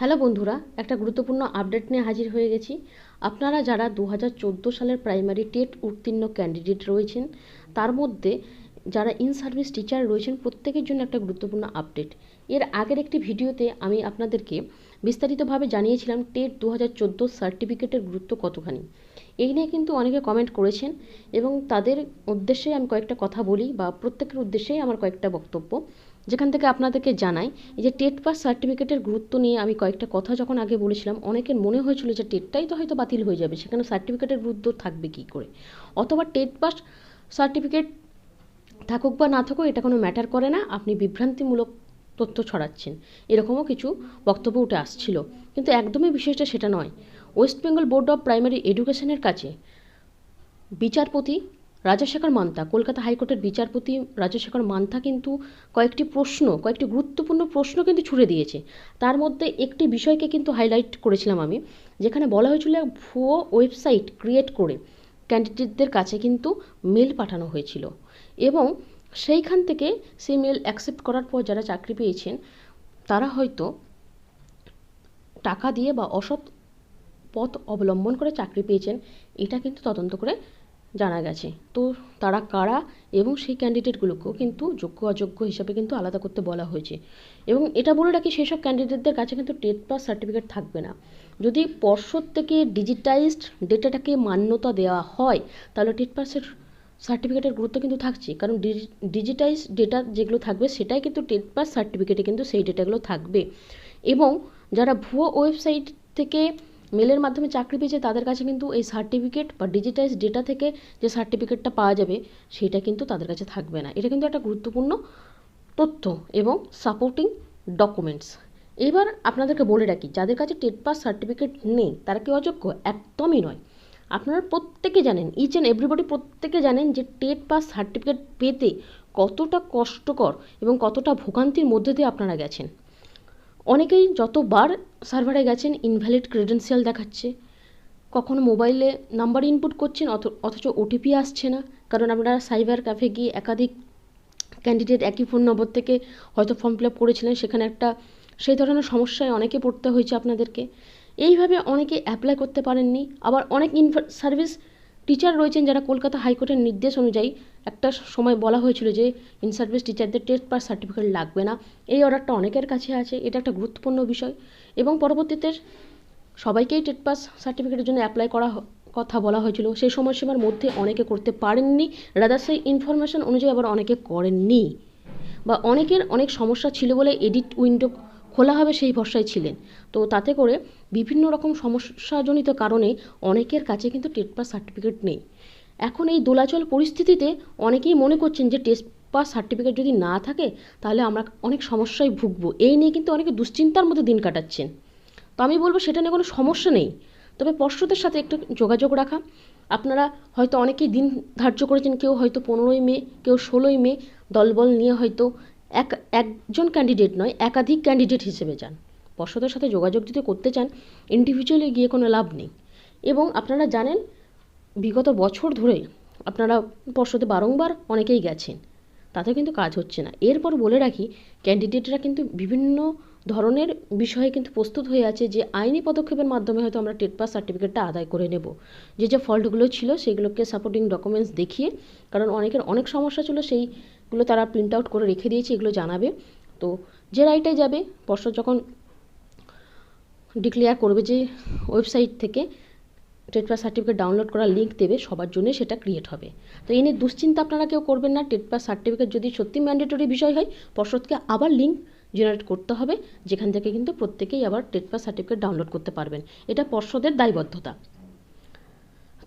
Hello বন্ধুরা, একটা গুরুত্বপূর্ণ আপডেট নিয়ে হাজির হয়ে গেছি। আপনারা যারা দু হাজার চোদ্দ সালের প্রাইমারি টেট উত্তীর্ণ ক্যান্ডিডেট রয়েছেন, তার মধ্যে যারা ইন সার্ভিস টিচার রয়েছেন, প্রত্যেকের জন্য একটা গুরুত্বপূর্ণ আপডেট এর আগের একটি ভিডিওতে আমি আপনাদেরকে বিস্তারিতভাবে জানিয়েছিলাম টেট দু হাজার চোদ্দ সার্টিফিকেটের গুরুত্ব কতখানি। এই নিয়ে কিন্তু অনেকে কমেন্ট করেছেন এবং তাদের উদ্দেশ্যে আমি কয়েকটা কথা বলি বা প্রত্যেকের উদ্দেশ্যেই আমার কয়েকটা বক্তব্য। যেখান থেকে আপনাদেরকে জানাই, এই যে টেট পাস সার্টিফিকেটের গুরুত্ব নিয়ে আমি কয়েকটা কথা যখন আগে বলেছিলাম, অনেকের মনে হয়েছিল যে টেটটাই তো হয়তো বাতিল হয়ে যাবে, সেখানে সার্টিফিকেটের গুরুত্ব থাকবে কী করে? অথবা টেট পাস সার্টিফিকেট থাকুক বা না থাকুক, এটা কোনো ম্যাটার করে না, আপনি বিভ্রান্তিমূলক তথ্য ছড়াচ্ছেন। এরকমও কিছু বক্তব্য উঠে আসছিল। কিন্তু একদমই বিষয়টা সেটা নয়। West Bengal board of primary এডুকেশনের কাছে বিচারপতি রাজাশেখর মান্তা, কলকাতা হাইকোর্টের বিচারপতি রাজাশেখর মান্থা কিন্তু কয়েকটি প্রশ্ন, কয়েকটি গুরুত্বপূর্ণ প্রশ্ন কিন্তু ছুড়ে দিয়েছে। তার মধ্যে একটি বিষয়কে কিন্তু হাইলাইট করেছিলাম আমি, যেখানে বলা হয়েছিল ভুয়ো ওয়েবসাইট ক্রিয়েট করে ক্যান্ডিডেটদের কাছে কিন্তু মেল পাঠানো হয়েছিল এবং সেইখান থেকে সেই মেল অ্যাকসেপ্ট করার পর যারা চাকরি পেয়েছেন, তারা হয়তো টাকা দিয়ে বা অসৎ পথ অবলম্বন করে চাকরি পেয়েছেন, এটা কিন্তু তদন্ত করে জানা গেছে। তো তারা কারা এবং সেই ক্যান্ডিডেটগুলোকেও কিন্তু যোগ্য অযোগ্য হিসাবে কিন্তু আলাদা করতে বলা হয়েছে। এবং এটা বলে রাখি সেসব ক্যান্ডিডেটদের কাছে কিন্তু টেট পাস সার্টিফিকেট থাকবে না। যদি পর্ষদ থেকে ডিজিটাইজড ডেটাটাকে মান্যতা দেওয়া হয়, তাহলে টেট পাসের সার্টিফিকেটের গুরুত্ব কিন্তু থাকছে কারণ ডিজিটাইজ ডেটা যেগুলো থাকবে, সেটাই কিন্তু টেট পাস সার্টিফিকেটে কিন্তু সেই ডেটাগুলো থাকবে। এবং যারা ভুয়ো ওয়েবসাইট থেকে মেলের মাধ্যমে চাকরি পেয়েছে, তাদের কাছে কিন্তু এই সার্টিফিকেট বা ডিজিটাইজ ডেটা থেকে যে সার্টিফিকেটটা পাওয়া যাবে, সেটা কিন্তু তাদের কাছে থাকবে না। এটা কিন্তু একটা গুরুত্বপূর্ণ তথ্য এবং সাপোর্টিং ডকুমেন্টস এবার আপনাদেরকে বলে রাখি, যাদের কাছে টেট পাস সার্টিফিকেট নেই, তারা কি অযোগ্য? একদমই নয়। আপনারা প্রত্যেকে জানেন ইচ অ্যান্ড এভরিবডি প্রত্যেকে জানেন যে টেট পাস সার্টিফিকেট পেতে কতটা কষ্টকর এবং কতটা ভোগান্তির মধ্যে দিয়ে আপনারা গেছেন। অনেকেই যতবার সার্ভারে গেছেন ইনভ্যালিড ক্রেডেন্সিয়াল দেখাচ্ছে। কখনো মোবাইলে নাম্বার ইনপুট করছেন অথচ ওটিপি আসছে না। কারণ আপনারা সাইবার ক্যাফে গিয়ে একাধিক ক্যান্ডিডেট একই ফোন নম্বর থেকে হয়তো ফর্ম ফিল আপ করেছিলেন, সেখানে একটা সেই ধরনের সমস্যায় অনেকে পড়তে হয়েছে আপনাদেরকে। এইভাবে অনেকে অ্যাপ্লাই করতে পারেননি। আবার অনেক ইন সার্ভিস টিচার রয়েছেন যারা কলকাতা হাইকোর্টের নির্দেশ অনুযায়ী একটা সময় বলা হয়েছিল যে ইন সার্ভিস টিচারদের টেস্ট পাস সার্টিফিকেট লাগবে না। এই অর্ডারটা অনেকের কাছে আছে, এটা একটা গুরুত্বপূর্ণ বিষয়। এবং পরবর্তীতে সবাইকেই টেট পাস সার্টিফিকেটের জন্য অ্যাপ্লাই করা কথা বলা হয়েছিল। সেই সময়সীমার মধ্যে অনেকে করতে পারেননি রাদার সেই ইনফরমেশন অনুযায়ী আবার অনেকে করেননি। বা অনেকের অনেক সমস্যা ছিল বলে এডিট উইন্ডো খোলা হবে সেই ভরসায় ছিলেন। তো তাতে করে বিভিন্ন রকম সমস্যাজনিত কারণে অনেকের কাছে কিন্তু টেট পাস সার্টিফিকেট নেই। এখন এই দোলাচল পরিস্থিতিতে অনেকেই মনে করছেন যে টেস্ট পাস সার্টিফিকেট যদি না থাকে, তাহলে আমরা অনেক সমস্যায় ভুগবো। এই নিয়ে কিন্তু অনেকে দুশ্চিন্তার মধ্যে দিন কাটাচ্ছেন। তো আমি বলব সেটা নিয়ে কোনো সমস্যা নেই। তবে পর্ষদের সাথে একটু যোগাযোগ রাখা। আপনারা হয়তো অনেকেই দিন ধার্য করেছেন, কেউ হয়তো পনেরোই মে, কেউ ষোলোই মে দলবল নিয়ে হয়তো এক, একজন ক্যান্ডিডেট নয়, একাধিক ক্যান্ডিডেট হিসেবে যান। পর্ষদের সাথে যোগাযোগ যদি করতে চান ইন্ডিভিজুয়ালি গিয়ে কোনো লাভ নেই। এবং আপনারা জানেন, বিগত বছর ধরে আপনারা পর্ষদে বারংবার অনেকেই গেছেন। তাতে কিন্তু কাজ হচ্ছে না। এরপর বলে রাখি ক্যান্ডিডেটরা কিন্তু বিভিন্ন ধরনের বিষয়ে কিন্তু প্রস্তুত হয়ে আছে যে, আইনি পদক্ষেপের মাধ্যমে হয়তো আমরা টেট পাস সার্টিফিকেটটা আদায় করে নেব। যে যে ফল্টগুলো ছিল, সেগুলোকে সাপোর্টিং ডকুমেন্টস দেখিয়ে, কারণ অনেকের অনেক সমস্যা ছিল সেইগুলো তারা প্রিন্ট আউট করে রেখে দিয়েছে, এগুলো জানাবে। তো যে রাইটে যাবে পর্ষদ যখন ডিক্লেয়ার করবে যে ওয়েবসাইট থেকে টেট পাস সার্টিফিকেট ডাউনলোড করার লিঙ্ক দেবে, সবার জন্য সেটা ক্রিয়েট হবে। তো এই নিয়ে দুশ্চিন্তা আপনারা কেউ করবেন না টেট পাস সার্টিফিকেট যদি সত্যি ম্যান্ডেটরি বিষয় হয় পর্ষদকে আবার লিঙ্ক জেনারেট করতে হবে, যেখান থেকে কিন্তু প্রত্যেকেই আবার টেট পাস সার্টিফিকেট ডাউনলোড করতে পারবেন। এটা পর্ষদের দায়বদ্ধতা।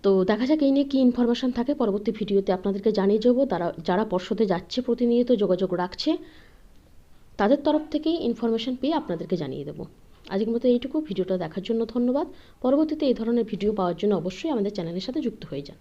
তো দেখা যাক এই নিয়ে কী ইনফরমেশান থাকে। পরবর্তী ভিডিওতে আপনাদেরকে জানিয়ে যাব। তারা, যারা পর্ষদে যাচ্ছে, প্রতিনিয়ত যোগাযোগ রাখছে, তাদের তরফ থেকে ইনফরমেশান পেয়ে আপনাদেরকে জানিয়ে দেবো। আজকের মতো এইটুকু। ভিডিওটা দেখার জন্য ধন্যবাদ। পরবর্তীতে এই ধরনের ভিডিও পাওয়ার জন্য অবশ্যই আমাদের চ্যানেলের সাথে যুক্ত হয়ে যান।